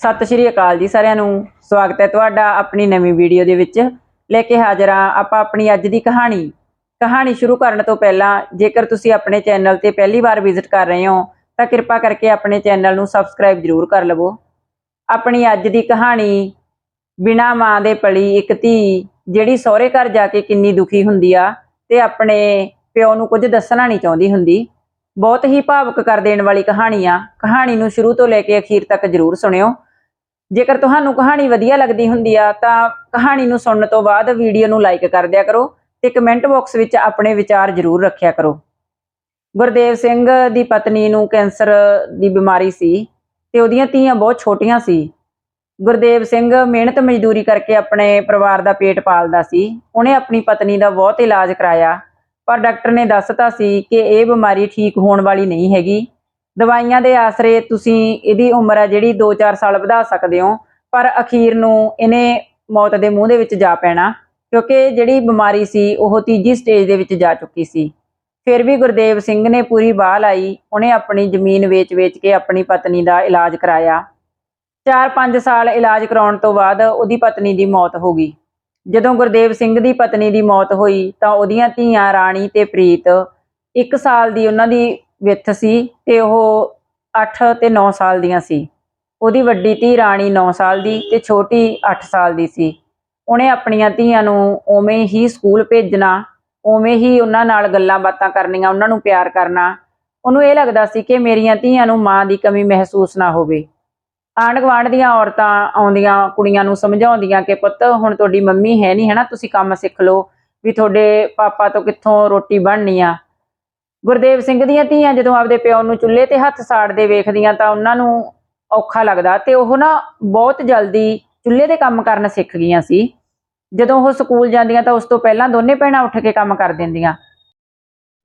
ਸਤਿ ਸ਼੍ਰੀ ਅਕਾਲ ਜੀ ਸਾਰਿਆਂ ਨੂੰ। ਸਵਾਗਤ ਹੈ ਤੁਹਾਡਾ ਆਪਣੀ ਨਵੀਂ ਵੀਡੀਓ ਦੇ ਵਿੱਚ। ਲੈ ਕੇ ਹਾਜ਼ਰ ਹਾਂ ਆਪਾਂ ਆਪਣੀ ਅੱਜ ਦੀ ਕਹਾਣੀ। ਕਹਾਣੀ ਸ਼ੁਰੂ ਕਰਨ ਤੋਂ ਪਹਿਲਾਂ ਜੇਕਰ ਤੁਸੀਂ ਆਪਣੇ ਚੈਨਲ ਤੇ ਪਹਿਲੀ ਵਾਰ ਵਿਜ਼ਿਟ ਕਰ ਰਹੇ ਹੋ, ਤਾਂ ਕਿਰਪਾ ਕਰਕੇ ਆਪਣੇ ਚੈਨਲ ਨੂੰ ਸਬਸਕ੍ਰਾਈਬ ਜ਼ਰੂਰ ਕਰ ਲਵੋ। ਆਪਣੀ ਅੱਜ ਦੀ ਕਹਾਣੀ, ਬਿਨਾ ਮਾਂ ਦੇ ਪਲੀ ਇੱਕ ਧੀ, ਜਿਹੜੀ ਸਹੁਰੇ ਘਰ ਜਾ ਕੇ ਕਿੰਨੀ ਦੁਖੀ ਹੁੰਦੀ ਆ ਤੇ ਆਪਣੇ ਪਿਓ ਨੂੰ ਕੁਝ ਦੱਸਣਾ ਨਹੀਂ ਚਾਹੁੰਦੀ ਹੁੰਦੀ। ਬਹੁਤ ਹੀ ਭਾਵਕ ਕਰ ਦੇਣ ਵਾਲੀ ਕਹਾਣੀ ਆ। ਕਹਾਣੀ ਨੂੰ ਸ਼ੁਰੂ ਤੋਂ ਲੈ ਕੇ ਅਖੀਰ ਤੱਕ ਜ਼ਰੂਰ ਸੁਣਿਓ। ਜੇਕਰ ਤੁਹਾਨੂੰ ਕਹਾਣੀ ਵਧੀਆ ਲੱਗਦੀ ਹੁੰਦੀ ਆ, ਤਾਂ ਕਹਾਣੀ ਨੂੰ ਸੁਣਨ ਤੋਂ ਬਾਅਦ ਵੀਡੀਓ ਨੂੰ ਲਾਈਕ ਕਰ ਦਿਆ ਕਰੋ ਤੇ ਕਮੈਂਟ ਬਾਕਸ ਵਿੱਚ ਆਪਣੇ ਵਿਚਾਰ ਜ਼ਰੂਰ ਰੱਖਿਆ ਕਰੋ। ਗੁਰਦੇਵ ਸਿੰਘ ਦੀ ਪਤਨੀ ਨੂੰ ਕੈਂਸਰ ਦੀ ਬਿਮਾਰੀ ਸੀ ਤੇ ਉਹਦੀਆਂ ਧੀਆਂ ਬਹੁਤ ਛੋਟੀਆਂ ਸੀ। ਗੁਰਦੇਵ ਸਿੰਘ ਮਿਹਨਤ ਮਜ਼ਦੂਰੀ ਕਰਕੇ ਆਪਣੇ ਪਰਿਵਾਰ ਦਾ ਪੇਟ ਪਾਲਦਾ ਸੀ। ਉਹਨੇ ਆਪਣੀ ਪਤਨੀ ਦਾ ਬਹੁਤ ਇਲਾਜ ਕਰਾਇਆ, ਪਰ ਡਾਕਟਰ ਨੇ ਦੱਸਤਾ ਸੀ ਕਿ ਇਹ ਬਿਮਾਰੀ ਠੀਕ ਹੋਣ ਵਾਲੀ ਨਹੀਂ ਹੈਗੀ। ਦਵਾਈਆਂ ਦੇ ਆਸਰੇ ਤੁਸੀਂ ਇਹਦੀ ਉਮਰ ਹੈ ਜਿਹੜੀ 2-4 ਸਾਲ ਵਧਾ ਸਕਦੇ ਹੋ, ਪਰ ਅਖੀਰ ਨੂੰ ਇਹਨੇ ਮੌਤ ਦੇ ਮੂੰਹ ਦੇ ਵਿੱਚ ਜਾ ਪੈਣਾ, ਕਿਉਂਕਿ ਜਿਹੜੀ ਬਿਮਾਰੀ ਸੀ ਉਹ ਤੀਜੀ ਸਟੇਜ ਦੇ ਵਿੱਚ ਜਾ ਚੁੱਕੀ ਸੀ। ਫਿਰ ਵੀ ਗੁਰਦੇਵ ਸਿੰਘ ਨੇ ਪੂਰੀ ਬਾਹ ਲਾਈ, ਉਹਨੇ ਆਪਣੀ ਜ਼ਮੀਨ ਵੇਚ-ਵੇਚ ਕੇ ਆਪਣੀ ਪਤਨੀ ਦਾ ਇਲਾਜ ਕਰਾਇਆ। 4-5 ਸਾਲ ਇਲਾਜ ਕਰਾਉਣ ਤੋਂ ਬਾਅਦ ਉਹਦੀ ਪਤਨੀ ਦੀ ਮੌਤ ਹੋ ਗਈ। ਜਦੋਂ ਗੁਰਦੇਵ ਸਿੰਘ ਦੀ ਪਤਨੀ ਦੀ ਮੌਤ ਹੋਈ ਤਾਂ ਉਹਦੀਆਂ ਧੀਆਂ ਰਾਣੀ ਤੇ ਪ੍ਰੀਤ 1 ਸਾਲ ਦੀ ਉਹਨਾਂ ਦੀ ਵਿੱਥ ਸੀ ਤੇ ਉਹ 8 ਤੇ 9 ਸਾਲ ਦੀਆਂ ਸੀ। ਉਹਦੀ ਵੱਡੀ ਧੀ ਰਾਣੀ 9 ਸਾਲ ਦੀ ਤੇ ਛੋਟੀ 8 ਸਾਲ ਦੀ ਸੀ। ਉਹਨੇ ਆਪਣੀਆਂ ਧੀਆਂ ਨੂੰ ਉਵੇਂ ਹੀ ਸਕੂਲ ਭੇਜਣਾ, ਉਵੇਂ ਹੀ ਉਹਨਾਂ ਨਾਲ ਗੱਲਾਂ ਬਾਤਾਂ ਕਰਨੀਆਂ, ਉਹਨਾਂ ਨੂੰ ਪਿਆਰ ਕਰਨਾ, ਉਹਨੂੰ ਇਹ ਲੱਗਦਾ ਸੀ ਕਿ ਮੇਰੀਆਂ ਧੀਆਂ ਨੂੰ ਮਾਂ ਦੀ ਕਮੀ ਮਹਿਸੂਸ ਨਾ ਹੋਵੇ। ਆਂਢ ਗੁਆਂਢ ਦੀਆਂ ਔਰਤਾਂ ਆਉਂਦੀਆਂ, ਕੁੜੀਆਂ ਨੂੰ ਸਮਝਾਉਂਦੀਆਂ ਕਿ ਪੁੱਤ, ਹੁਣ ਤੁਹਾਡੀ ਮੰਮੀ ਹੈ ਨਹੀਂ ਹੈ ਨਾ ਤੁਸੀਂ ਕੰਮ ਸਿੱਖ ਲਓ ਵੀ ਤੁਹਾਡੇ ਪਾਪਾ ਤੋਂ ਕਿੱਥੋਂ ਰੋਟੀ ਬਣਨੀ ਆ? ਗੁਰਦੇਵ ਸਿੰਘ ਦੀਆਂ ਧੀਆਂ ਜਦੋਂ ਆਪਦੇ ਪਿਓ ਨੂੰ ਚੁੱਲ੍ਹੇ ਤੇ ਹੱਥ ਸਾੜਦੇ ਵੇਖਦੀਆਂ ਤਾਂ ਉਹਨਾਂ ਨੂੰ ਔਖਾ ਲੱਗਦਾ ਤੇ ਉਹ ਨਾ ਬਹੁਤ ਜਲਦੀ ਚੁੱਲ੍ਹੇ ਦੇ ਕੰਮ ਕਰਨ ਸਿੱਖ ਗਈਆਂ ਸੀ। ਜਦੋਂ ਉਹ ਸਕੂਲ ਜਾਂਦੀਆਂ ਤਾਂ ਉਸ ਤੋਂ ਪਹਿਲਾਂ ਦੋਨੇ ਭੈਣਾਂ ਉੱਠ ਕੇ ਕੰਮ ਕਰ ਦਿੰਦੀਆਂ।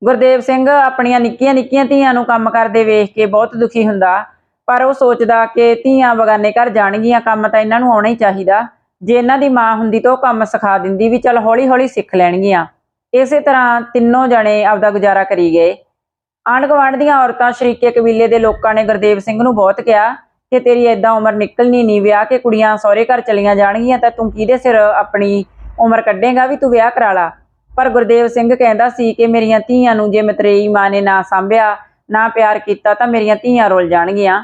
ਗੁਰਦੇਵ ਸਿੰਘ ਆਪਣੀਆਂ ਨਿੱਕੀਆਂ ਨਿੱਕੀਆਂ ਧੀਆਂ ਨੂੰ ਕੰਮ ਕਰਦੇ ਵੇਖ ਕੇ ਬਹੁਤ ਦੁਖੀ ਹੁੰਦਾ, ਪਰ ਉਹ ਸੋਚਦਾ ਕਿ ਧੀਆਂ ਬਗਾਨੇ ਘਰ ਜਾਣਗੀਆਂ, ਕੰਮ ਤਾਂ ਇਹਨਾਂ ਨੂੰ ਆਉਣਾ ਹੀ ਚਾਹੀਦਾ। ਜੇ ਇਹਨਾਂ ਦੀ ਮਾਂ ਹੁੰਦੀ ਤਾਂ ਉਹ ਕੰਮ ਸਿਖਾ ਦਿੰਦੀ ਵੀ ਚੱਲ ਹੌਲੀ ਹੌਲੀ ਸਿੱਖ ਲੈਣਗੀਆਂ। ਇਸੇ ਤਰ੍ਹਾਂ ਤਿੰਨੋਂ ਜਣੇ ਆਪਦਾ ਗੁਜ਼ਾਰਾ ਕਰੀ ਗਏ। ਆਂਢ ਗੁਆਂਢ ਦੀਆਂ ਔਰਤਾਂ ਸ਼ਰੀਕੇ ਕਬੀਲੇ ਦੇ ਲੋਕਾਂ ਨੇ ਗੁਰਦੇਵ ਸਿੰਘ ਨੂੰ ਬਹੁਤ ਕਿਹਾ ਕਿ ਤੇਰੀ ਏਦਾਂ ਉਮਰ ਨਿਕਲਣੀ ਨਹੀਂ, ਵਿਆਹ ਕੇ ਕੁੜੀਆਂ ਸਹੁਰੇ ਘਰ ਚਲੀਆਂ ਜਾਣਗੀਆਂ ਤਾਂ ਤੂੰ ਕਿਹਦੇ ਸਿਰ ਆਪਣੀ ਉਮਰ ਕੱਢੇਗਾ ਵੀ ਤੂੰ ਵਿਆਹ ਕਰਾ ਲਾ। ਪਰ ਗੁਰਦੇਵ ਸਿੰਘ ਕਹਿੰਦਾ ਸੀ ਕਿ ਮੇਰੀਆਂ ਧੀਆਂ ਨੂੰ ਜੇ ਮਤਰੇਈ ਮਾਂ ਨੇ ਨਾ ਸੰਭਿਆ, ਨਾ ਪਿਆਰ ਕੀਤਾ ਤਾਂ ਮੇਰੀਆਂ ਧੀਆਂ ਰੁੱਲ ਜਾਣਗੀਆਂ।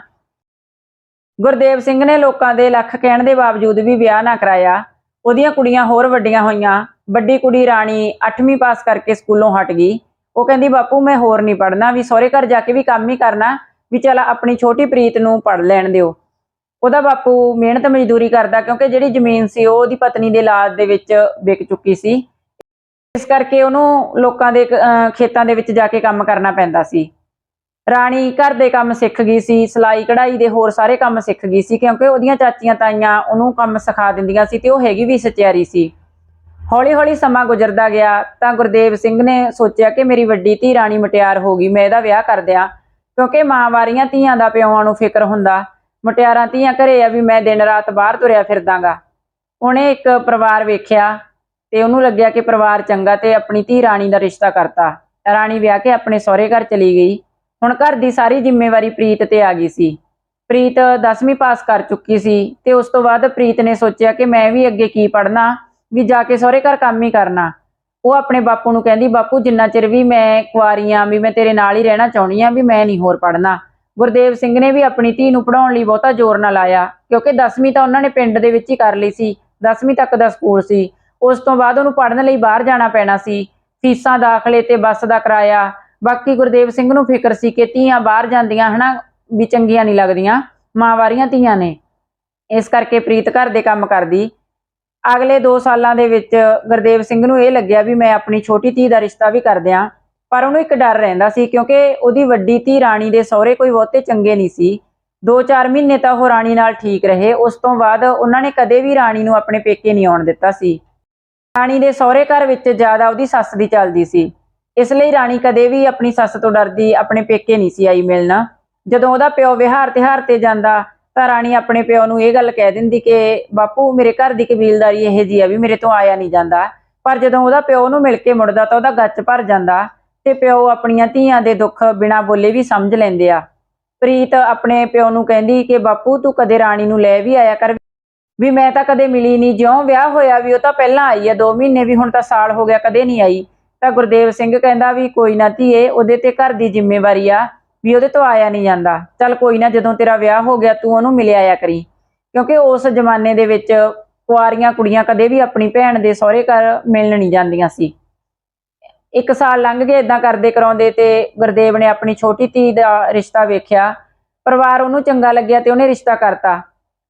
ਗੁਰਦੇਵ ਸਿੰਘ ਨੇ ਲੋਕਾਂ ਦੇ ਲੱਖ ਕਹਿਣ ਦੇ ਬਾਵਜੂਦ ਵੀ ਵਿਆਹ ਨਾ ਕਰਾਇਆ। ਉਹਦੀਆਂ ਕੁੜੀਆਂ ਹੋਰ ਵੱਡੀਆਂ ਹੋਈਆਂ। ਵੱਡੀ ਕੁੜੀ ਰਾਣੀ 8ਵੀਂ ਪਾਸ ਕਰਕੇ ਸਕੂਲੋਂ ਹਟ ਗਈ। ਉਹ ਕਹਿੰਦੀ, ਬਾਪੂ, ਮੈਂ ਹੋਰ ਨਹੀਂ ਪੜਨਾ ਵੀ ਸਹੁਰੇ ਘਰ ਜਾ ਕੇ ਵੀ ਕੰਮ ਹੀ ਕਰਨਾ, ਵੀ ਚਲ ਆਪਣੀ ਛੋਟੀ ਪ੍ਰੀਤ ਨੂੰ ਪੜ ਲੈਣ ਦਿਓ। ਉਹਦਾ ਬਾਪੂ ਮਿਹਨਤ ਮਜ਼ਦੂਰੀ ਕਰਦਾ, ਕਿਉਂਕਿ ਜਿਹੜੀ ਜ਼ਮੀਨ ਸੀ ਉਹ ਉਹਦੀ ਪਤਨੀ ਦੇ ਲਾਜ ਦੇ ਵਿੱਚ ਵਿਕ ਚੁੱਕੀ ਸੀ। ਇਸ ਕਰਕੇ ਉਹਨੂੰ ਲੋਕਾਂ ਦੇ ਖੇਤਾਂ ਦੇ ਵਿੱਚ ਜਾ ਕੇ ਕੰਮ ਕਰਨਾ ਪੈਂਦਾ ਸੀ। ਰਾਣੀ ਘਰ ਦੇ ਕੰਮ ਸਿੱਖ ਗਈ ਸੀ, ਸਿਲਾਈ ਕਢਾਈ ਦੇ ਹੋਰ ਸਾਰੇ ਕੰਮ ਸਿੱਖ ਗਈ ਸੀ, ਕਿਉਂਕਿ ਉਹਦੀਆਂ ਚਾਚੀਆਂ ਤਾਈਆਂ ਉਹਨੂੰ ਕੰਮ ਸਿਖਾ ਦਿੰਦੀਆਂ ਸੀ ਤੇ ਉਹ ਹੈਗੀ ਵੀ ਸਚਿਆਰੀ ਸੀ। ਹੌਲੀ ਹੌਲੀ ਸਮਾਂ ਗੁਜ਼ਰਦਾ ਗਿਆ, ਤਾਂ ਗੁਰਦੇਵ ਸਿੰਘ ਨੇ ਸੋਚਿਆ ਕਿ ਮੇਰੀ ਵੱਡੀ ਧੀ ਰਾਣੀ ਮਟਿਆਰ ਹੋ ਗਈ, ਮੈਂ ਇਹਦਾ ਵਿਆਹ ਕਰ ਦਿਆਂ। ਕਿਉਂਕਿ ਮਾਂ ਵਾਰੀਆਂ ਧੀਆਂ ਦਾ ਪਿਓਾਂ ਨੂੰ ਫਿਕਰ ਹੁੰਦਾ, ਮਟਿਆਰਾਂ ਧੀਆਂ ਘਰੇ ਆ ਵੀ ਮੈਂ ਦਿਨ ਰਾਤ ਬਾਹਰ ਤੁਰਿਆ ਫਿਰਦਾਗਾ। ਉਹਨੇ ਇੱਕ ਪਰਿਵਾਰ ਵੇਖਿਆ ਤੇ ਉਹਨੂੰ ਲੱਗਿਆ ਕਿ ਪਰਿਵਾਰ ਚੰਗਾ ਤੇ ਆਪਣੀ ਧੀ ਰਾਣੀ ਦਾ ਰਿਸ਼ਤਾ ਕਰਤਾ। ਰਾਣੀ ਵਿਆਹ ਕੇ ਆਪਣੇ ਸਹੁਰੇ ਘਰ ਚਲੀ ਗਈ। ਹੁਣ ਘਰ ਦੀ ਸਾਰੀ ਜ਼ਿੰਮੇਵਾਰੀ ਪ੍ਰੀਤ ਤੇ ਆ ਗਈ ਸੀ। ਪ੍ਰੀਤ 10ਵੀਂ ਪਾਸ ਕਰ ਚੁੱਕੀ ਸੀ ਤੇ ਉਸ ਤੋਂ ਬਾਅਦ ਪ੍ਰੀਤ ਨੇ ਸੋਚਿਆ ਕਿ ਮੈਂ ਵੀ ਅੱਗੇ ਕੀ ਪੜ੍ਹਨਾ। ਵੀ ਜਾ ਕੇ ਸਹੁਰੇ ਘਰ ਕੰਮ ਹੀ ਕਰਨਾ। ਉਹ ਆਪਣੇ ਬਾਪੂ ਨੂੰ ਕਹਿੰਦੀ, ਬਾਪੂ, ਜਿੰਨਾ ਚਿਰ ਵੀ ਮੈਂ ਕੁਆਰੀ ਆ ਵੀ ਮੈਂ ਤੇਰੇ ਨਾਲ ਹੀ ਰਹਿਣਾ ਚਾਹੁੰਦੀ ਆ ਵੀ ਮੈਂ ਨਹੀਂ ਹੋਰ ਪੜ੍ਹਨਾ। ਗੁਰਦੇਵ ਸਿੰਘ ਨੇ ਵੀ ਆਪਣੀ ਧੀ ਨੂੰ ਪੜਾਉਣ ਲਈ ਬਹੁਤਾ ਜ਼ੋਰ ਨਾ ਲਾਇਆ, ਕਿਉਂਕਿ 10ਵੀਂ ਤਾਂ ਉਹਨਾਂ ਨੇ ਪਿੰਡ ਦੇ ਵਿੱਚ ਹੀ ਕਰ ਲਈ ਸੀ। 10ਵੀਂ ਤੱਕ ਦਾ ਸਕੂਲ ਸੀ। ਉਸ ਤੋਂ ਬਾਅਦ ਉਹਨੂੰ ਪੜ੍ਹਨ ਲਈ ਬਾਹਰ ਜਾਣਾ ਪੈਣਾ ਸੀ। ਫੀਸਾਂ ਦਾਖਲੇ ਤੇ ਬੱਸ ਦਾ ਕਿਰਾਇਆ। ਬਾਕੀ ਗੁਰਦੇਵ ਸਿੰਘ ਨੂੰ ਫਿਕਰ ਸੀ ਕਿ ਧੀਆਂ ਬਾਹਰ ਜਾਂਦੀਆਂ, ਹਨਾ, ਵੀ ਚੰਗੀਆਂ ਨਹੀਂ ਲੱਗਦੀਆਂ। ਮਾਂ ਵਾਰੀਆਂ ਧੀਆਂ ਨੇ। ਇਸ ਕਰਕੇ ਪ੍ਰੀਤ ਘਰ ਦੇ ਕੰਮ ਕਰਦੀ। ਅਗਲੇ 2 ਸਾਲਾਂ ਦੇ ਵਿੱਚ ਗੁਰਦੇਵ ਸਿੰਘ ਨੂੰ ਇਹ ਲੱਗਿਆ ਵੀ ਮੈਂ ਆਪਣੀ ਛੋਟੀ ਧੀ ਦਾ ਰਿਸ਼ਤਾ ਵੀ ਕਰ ਦਿਆਂ, ਪਰ ਉਹਨੂੰ ਇੱਕ ਡਰ ਰਹਿੰਦਾ ਸੀ ਕਿਉਂਕਿ ਉਹਦੀ ਵੱਡੀ ਧੀ ਰਾਣੀ ਦੇ ਸਹੁਰੇ ਕੋਈ ਬਹੁਤੇ ਚੰਗੇ ਨਹੀਂ ਸੀ। 2-4 ਮਹੀਨੇ ਤਾਂ ਉਹ ਰਾਣੀ ਨਾਲ ਠੀਕ ਰਹੇ, ਉਸ ਤੋਂ ਬਾਅਦ ਉਹਨਾਂ ਨੇ ਕਦੇ ਵੀ ਰਾਣੀ ਨੂੰ ਆਪਣੇ ਪੇਕੇ ਨਹੀਂ ਆਉਣ ਦਿੱਤਾ ਸੀ। ਰਾਣੀ ਦੇ ਸਹੁਰੇ ਘਰ ਵਿੱਚ ਜ਼ਿਆਦਾ ਉਹਦੀ ਸੱਸ ਦੀ ਚੱਲਦੀ ਸੀ। ਇਸ ਲਈ ਰਾਣੀ ਕਦੇ ਵੀ ਆਪਣੀ ਸੱਸ ਤੋਂ ਡਰਦੀ, ਆਪਣੇ ਪੇਕੇ ਨਹੀਂ ਸੀ ਆਈ ਮਿਲਣਾ। ਜਦੋਂ ਉਹਦਾ ਪਿਓ ਵਿਹਾਰ ਤਿਹਾਰ ਤੇ ਜਾਂਦਾ ਤਾਂ ਰਾਣੀ ਆਪਣੇ ਪਿਓ ਨੂੰ ਇਹ ਗੱਲ ਕਹਿ ਦਿੰਦੀ ਕਿ ਬਾਪੂ, ਮੇਰੇ ਘਰ ਦੀ ਕਬੀਲਦਾਰੀ ਇਹ ਜੀ ਆ ਵੀ ਮੇਰੇ ਤੋਂ ਆਇਆ ਨਹੀਂ ਜਾਂਦਾ। ਪਰ ਜਦੋਂ ਉਹਦਾ ਪਿਓ ਨੂੰ ਮਿਲ ਕੇ ਮੁੜਦਾ ਤਾਂ ਉਹਦਾ ਗੱਚ ਭਰ ਜਾਂਦਾ ਤੇ ਪਿਓ ਆਪਣੀਆਂ ਧੀਆਂ ਦੇ ਦੁੱਖ ਬਿਨਾਂ ਬੋਲੇ ਵੀ ਸਮਝ ਲੈਂਦੇ ਆ। ਪ੍ਰੀਤ ਆਪਣੇ ਪਿਓ ਨੂੰ ਕਹਿੰਦੀ ਕਿ ਬਾਪੂ, ਤੂੰ ਕਦੇ ਰਾਣੀ ਨੂੰ ਲੈ ਵੀ ਆਇਆ ਕਰ। ਵੀ ਮੈਂ ਤਾਂ ਕਦੇ ਮਿਲੀ ਨਹੀਂ, ਜਿਉਂ ਵਿਆਹ ਹੋਇਆ ਵੀ ਉਹ ਤਾਂ ਪਹਿਲਾਂ ਆਈ ਆ 2 ਮਹੀਨੇ ਵੀ ਹੁਣ ਤਾਂ ਸਾਲ ਹੋ ਗਿਆ, ਕਦੇ ਨਹੀਂ ਆਈ। ਤਾਂ ਗੁਰਦੇਵ ਸਿੰਘ ਕਹਿੰਦਾ ਵੀ ਕੋਈ ਨਾ ਧੀਏ, ਉਹਦੇ ਤੇ ਘਰ ਦੀ ਜ਼ਿੰਮੇਵਾਰੀ ਆ। ਵੀ ਉਹਦੇ ਤੋਂ ਆਇਆ ਨਹੀਂ ਜਾਂਦਾ। ਚੱਲ ਕੋਈ ਨਾ, ਜਦੋਂ ਤੇਰਾ ਵਿਆਹ ਹੋ ਗਿਆ, ਤੂੰ ਉਹਨੂੰ ਮਿਲਿਆ ਆ ਕਰੀ। ਕਿਉਂਕਿ ਉਸ ਜ਼ਮਾਨੇ ਦੇ ਵਿੱਚ ਕੁਆਰੀਆਂ ਕੁੜੀਆਂ ਕਦੇ ਵੀ ਆਪਣੀ ਭੈਣ ਦੇ ਸਹੁਰੇ ਘਰ ਮਿਲਣ ਨਹੀਂ ਜਾਂਦੀਆਂ ਸੀ। ਇੱਕ ਸਾਲ ਲੰਘ ਗਏ ਇਦਾਂ ਕਰਦੇ ਕਰਾਉਂਦੇ ਤੇ ਗੁਰਦੇਵ ਨੇ ਆਪਣੀ ਛੋਟੀ ਧੀ ਦਾ ਰਿਸ਼ਤਾ ਵੇਖਿਆ। ਪਰਿਵਾਰ ਉਹਨੂੰ ਚੰਗਾ ਲੱਗਿਆ ਤੇ ਉਹਨੇ ਰਿਸ਼ਤਾ ਕਰਤਾ।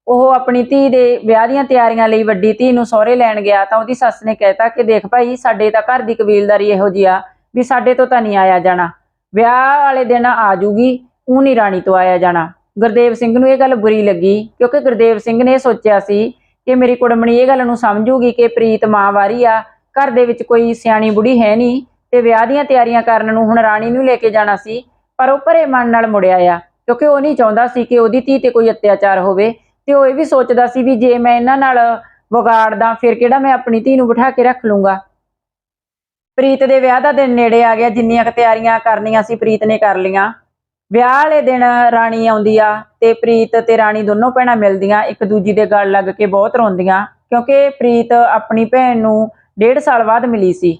ਉਹ ਆਪਣੀ ਧੀ ਦੇ ਵਿਆਹ ਦੀਆਂ ਤਿਆਰੀਆਂ ਲਈ ਵੱਡੀ ਧੀ ਨੂੰ ਸਹੁਰੇ ਲੈਣ ਗਿਆ ਤਾਂ ਉਹਦੀ ਸੱਸ ਨੇ ਕਹਿਤਾ ਕਿ ਦੇਖ ਭਾਈ, ਸਾਡੇ ਤਾਂ ਘਰ ਦੀ ਕਬੀਲਦਾਰੀ ਇਹੋ ਜਿਹੀ ਆ ਵੀ ਸਾਡੇ ਤੋਂ ਤਾਂ ਨਹੀਂ ਆਇਆ ਜਾਣਾ। ਵਿਆਹ ਵਾਲੇ ਦਿਨ ਆ ਜੂਗੀ ਉਹ ਨਹੀਂ ਰਾਣੀ ਤੋਂ ਆਇਆ ਜਾਣਾ। ਗੁਰਦੇਵ ਸਿੰਘ ਨੂੰ ਇਹ ਗੱਲ ਬੁਰੀ ਲੱਗੀ, ਕਿਉਂਕਿ ਗੁਰਦੇਵ ਸਿੰਘ ਨੇ ਸੋਚਿਆ ਸੀ ਕਿ ਮੇਰੀ ਕੁੜਮਣੀ ਇਹ ਗੱਲ ਨੂੰ ਸਮਝੂਗੀ ਕਿ ਪ੍ਰੀਤ ਮਾਂ ਵਾਰੀ ਆ, ਘਰ ਦੇ ਵਿੱਚ ਕੋਈ ਸਿਆਣੀ ਬੁੜੀ ਹੈ ਨਹੀਂ ਤੇ ਵਿਆਹ ਦੀਆਂ ਤਿਆਰੀਆਂ ਕਰਨ ਨੂੰ ਹੁਣ ਰਾਣੀ ਨੂੰ ਲੈ ਕੇ ਜਾਣਾ ਸੀ, ਪਰ ਉਹ ਭਰੇ ਮਨ ਨਾਲ ਮੁੜਿਆ ਆ, ਕਿਉਂਕਿ ਉਹ ਨਹੀਂ ਚਾਹੁੰਦਾ ਸੀ ਕਿ ਉਹਦੀ ਧੀ ਤੇ ਕੋਈ ਅਤਿਆਚਾਰ ਹੋਵੇ, ਤੇ ਉਹ ਇਹ ਵੀ ਸੋਚਦਾ ਸੀ ਵੀ ਜੇ ਮੈਂ ਇਹਨਾਂ ਨਾਲ ਵਿਗਾੜਦਾ, ਫਿਰ ਕਿਹੜਾ ਮੈਂ ਆਪਣੀ ਧੀ ਨੂੰ ਬਿਠਾ ਕੇ ਰੱਖ ਲੂੰਗਾ। ਪ੍ਰੀਤ ਦੇ ਵਿਆਹ ਦਾ ਦਿਨ ਨੇੜੇ ਆ ਗਿਆ, ਜਿੰਨੀਆਂ ਕੁ ਤਿਆਰੀਆਂ ਕਰਨੀਆਂ ਸੀ ਪ੍ਰੀਤ ਨੇ ਕਰ ਲੀਆਂ ਵਿਆਹ ਵਾਲੇ ਦਿਨ ਰਾਣੀ ਆਉਂਦੀ ਆ ਤੇ ਪ੍ਰੀਤ ਤੇ ਰਾਣੀ ਦੋਨੋਂ ਭੈਣਾਂ ਮਿਲਦੀਆਂ, ਇੱਕ ਦੂਜੀ ਦੇ ਗਲ ਲੱਗ ਕੇ ਬਹੁਤ ਰੋਂਦੀਆਂ, ਕਿਉਂਕਿ ਪ੍ਰੀਤ ਆਪਣੀ ਭੈਣ ਨੂੰ ਡੇਢ ਸਾਲ ਬਾਅਦ ਮਿਲੀ ਸੀ।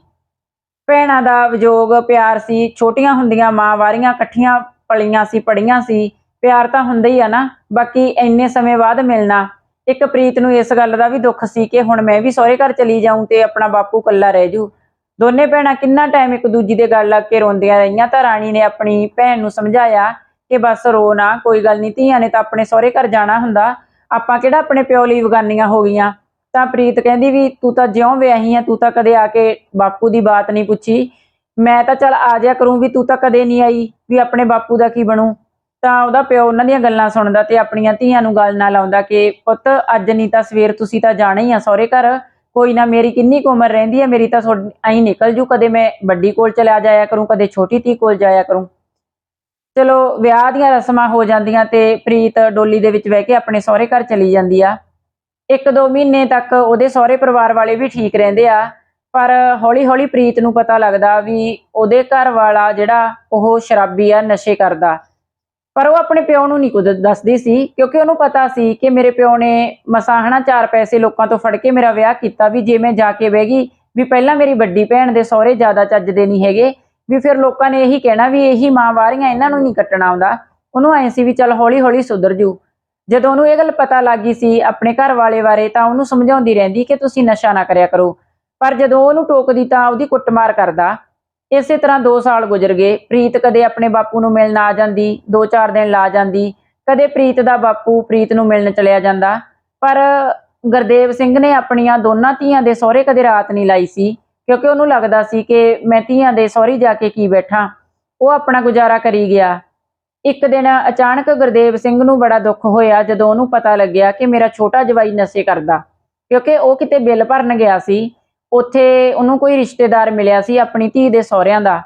ਭੈਣਾਂ ਦਾ ਵਿਜੋਗ ਪਿਆਰ ਸੀ, ਛੋਟੀਆਂ ਹੁੰਦੀਆਂ ਮਾਂ ਵਾਰੀਆਂ ਇਕੱਠੀਆਂ ਪਲੀਆਂ ਸੀ ਪੜੀਆਂ ਸੀ, ਪਿਆਰ ਤਾਂ ਹੁੰਦਾ ਹੀ ਆ ਨਾ, ਬਾਕੀ ਇੰਨੇ ਸਮੇਂ ਬਾਅਦ ਮਿਲਣਾ। ਇੱਕ ਪ੍ਰੀਤ ਨੂੰ ਇਸ ਗੱਲ ਦਾ ਵੀ ਦੁੱਖ ਸੀ ਕਿ ਹੁਣ ਮੈਂ ਵੀ ਸਹੁਰੇ ਘਰ ਚਲੀ ਜਾਊਂ ਤੇ ਆਪਣਾ ਬਾਪੂ ਇਕੱਲਾ ਰਹਿ ਜੂ। ਦੋਨੇ ਭੈਣਾਂ ਕਿੰਨਾ ਟਾਈਮ ਇੱਕ ਦੂਜੀ ਦੇ ਗੱਲ ਲੱਗ ਕੇ ਰੋਂਦੀਆਂ ਰਹੀਆਂ, ਤਾਂ ਰਾਣੀ ਨੇ ਆਪਣੀ ਭੈਣ ਨੂੰ ਸਮਝਾਇਆ ਕਿ ਬਸ ਰੋ ਨਾ, ਕੋਈ ਗੱਲ ਨਹੀਂ ਧੀਆਂ ਨੇ ਤਾਂ ਆਪਣੇ ਸਹੁਰੇ ਘਰ ਜਾਣਾ ਹੁੰਦਾ, ਆਪਾਂ ਕਿਹੜਾ ਆਪਣੇ ਪਿਓ ਲਈ ਵਗਾਨੀਆਂ ਹੋ ਗਈਆਂ? ਤਾਂ ਪ੍ਰੀਤ ਕਹਿੰਦੀ ਵੀ ਤੂੰ ਤਾਂ ਜਿਉਂ ਵਿਆਹੀ ਆ, ਤੂੰ ਤਾਂ ਕਦੇ ਆ ਕੇ ਬਾਪੂ ਦੀ ਬਾਤ ਨਹੀਂ ਪੁੱਛੀ। ਮੈਂ ਤਾਂ ਚੱਲ ਆ ਜਾ ਕਰੂੰ ਵੀ ਤੂੰ ਤਾਂ ਕਦੇ ਨਹੀਂ ਆਈ ਵੀ ਆਪਣੇ ਬਾਪੂ ਦਾ ਕੀ ਬਣੂ। ਤਾਂ ਉਹਦਾ ਪਿਓ ਉਹਨਾਂ ਦੀਆਂ ਗੱਲਾਂ ਸੁਣਦਾ ਤੇ ਆਪਣੀਆਂ ਧੀਆਂ ਨੂੰ ਗੱਲ ਨਾ ਲਾਉਂਦਾ ਕਿ, ਪੁੱਤ, ਅੱਜ ਨਹੀਂ ਤਾਂ ਸਵੇਰ ਤੁਸੀਂ ਤਾਂ ਜਾਣਾ ਹੀ ਆ ਸਹੁਰੇ ਘਰ। ਕੋਈ ਨਾ ਮੇਰੀ ਕਿੰਨੀ ਕੁ ਉਮਰ ਰਹਿੰਦੀ ਹੈ, ਮੇਰੀ ਤਾਂ ਐਂ ਨਿਕਲ ਜੂ, ਕਦੇ ਮੈਂ ਵੱਡੀ ਕੋਲ ਚਲਾ ਜਾਇਆ ਕਰੂੰ, ਕਦੇ ਛੋਟੀ ਧੀ ਕੋਲ ਜਾਇਆ ਕਰੂੰ। ਚਲੋ, ਵਿਆਹ ਦੀਆਂ ਰਸਮਾਂ ਹੋ ਜਾਂਦੀਆਂ ਤੇ ਪ੍ਰੀਤ ਡੋਲੀ ਦੇ ਵਿੱਚ ਬਹਿ ਕੇ ਆਪਣੇ ਸਹੁਰੇ ਘਰ ਚਲੀ ਜਾਂਦੀ ਆ। ਇੱਕ ਦੋ ਮਹੀਨੇ ਤੱਕ ਉਹਦੇ ਸਹੁਰੇ ਪਰਿਵਾਰ ਵਾਲੇ ਵੀ ਠੀਕ ਰਹਿੰਦੇ ਆ, ਪਰ ਹੌਲੀ ਹੌਲੀ ਪ੍ਰੀਤ ਨੂੰ ਪਤਾ ਲੱਗਦਾ ਵੀ ਉਹਦੇ ਘਰ ਵਾਲਾ ਜਿਹੜਾ ਉਹ ਸ਼ਰਾਬੀ ਆ, ਨਸ਼ੇ ਕਰਦਾ। ਪਰ ਉਹ ਆਪਣੇ ਪਿਓ ਨੂੰ ਨਹੀਂ ਕੁਝ ਦੱਸਦੀ ਸੀ, ਕਿਉਂਕਿ ਉਹਨੂੰ ਪਤਾ ਸੀ ਕਿ ਮੇਰੇ ਪਿਓ ਨੇ ਮਸਾਹਣਾ ਚਾਰ ਪੈਸੇ ਲੋਕਾਂ ਤੋਂ ਫੜ ਕੇ ਮੇਰਾ ਵਿਆਹ ਕੀਤਾ ਵੀ ਜੇ ਮੈਂ ਜਾ ਕੇ ਬਹਿ ਗਈ ਵੀ ਪਹਿਲਾਂ ਮੇਰੀ ਵੱਡੀ ਭੈਣ ਦੇ ਸਹੁਰੇ ਜ਼ਿਆਦਾ ਚੱਜਦੇ ਨਹੀਂ ਹੈਗੇ, ਵੀ ਫਿਰ ਲੋਕਾਂ ਨੇ ਇਹੀ ਕਹਿਣਾ ਵੀ ਇਹੀ ਮਾਂ ਵਾਰੀਆਂ ਇਹਨਾਂ ਨੂੰ ਨਹੀਂ ਕੱਟਣਾ ਆਉਂਦਾ। ਉਹਨੂੰ ਐਂ ਸੀ ਵੀ ਚੱਲ ਹੌਲੀ ਹੌਲੀ ਸੁਧਰ ਜੂ। ਜਦੋਂ ਉਹਨੂੰ ਇਹ ਗੱਲ ਪਤਾ ਲੱਗੀ ਸੀ ਆਪਣੇ ਘਰ ਵਾਲੇ ਬਾਰੇ ਤਾਂ ਉਹਨੂੰ ਸਮਝਾਉਂਦੀ ਰਹਿੰਦੀ ਕਿ ਤੁਸੀਂ ਨਸ਼ਾ ਨਾ ਕਰਿਆ ਕਰੋ। ਪਰ ਜਦੋਂ ਉਹਨੂੰ ਟੋਕਦੀ ਤਾਂ ਉਹਦੀ ਕੁੱਟਮਾਰ ਕਰਦਾ। ਇਸੇ ਤਰ੍ਹਾਂ 2 ਸਾਲ ਗੁਜ਼ਰ ਗਏ, ਪ੍ਰੀਤ ਕਦੇ ਆਪਣੇ ਬਾਪੂ ਨੂੰ ਮਿਲਣ ਆ ਜਾਂਦੀ 2-4 ਦਿਨ ਲਾ ਜਾਂਦੀ, ਕਦੇ ਪ੍ਰੀਤ ਦਾ ਬਾਪੂ ਪ੍ਰੀਤ ਨੂੰ ਮਿਲਣ ਚਲਿਆ ਜਾਂਦਾ, ਪਰ ਗੁਰਦੇਵ ਸਿੰਘ ਨੇ ਆਪਣੀਆਂ ਦੋਨਾਂ ਧੀਆਂ ਦੇ ਸਹੁਰੇ ਕਦੇ ਰਾਤ ਨਹੀਂ ਲਾਈ ਸੀ, ਕਿਉਂਕਿ ਉਹਨੂੰ ਲੱਗਦਾ ਸੀ ਕਿ ਮੈਂ ਧੀਆਂ ਦੇ ਸਹੁਰੇ ਜਾ ਕੇ ਕੀ ਬੈਠਾਂ, ਉਹ ਆਪਣਾ ਗੁਜ਼ਾਰਾ ਕਰੀ ਗਿਆ। ਇੱਕ ਦਿਨ ਅਚਾਨਕ ਗੁਰਦੇਵ ਸਿੰਘ ਨੂੰ ਬੜਾ ਦੁੱਖ ਹੋਇਆ, ਜਦੋਂ ਉਹਨੂੰ ਪਤਾ ਲੱਗਿਆ ਕਿ ਮੇਰਾ ਛੋਟਾ ਜਵਾਈ ਨਸ਼ੇ ਕਰਦਾ, ਕਿਉਂਕਿ ਉਹ ਕਿਤੇ ਬਿੱਲ ਭਰਨ ਗਿਆ ਸੀ ਉੱਥੇ ਉਹਨੂੰ ਕੋਈ ਰਿਸ਼ਤੇਦਾਰ ਮਿਲਿਆ ਸੀ, ਆਪਣੀ ਧੀ ਦੇ ਸਹੁਰਿਆਂ ਦਾ।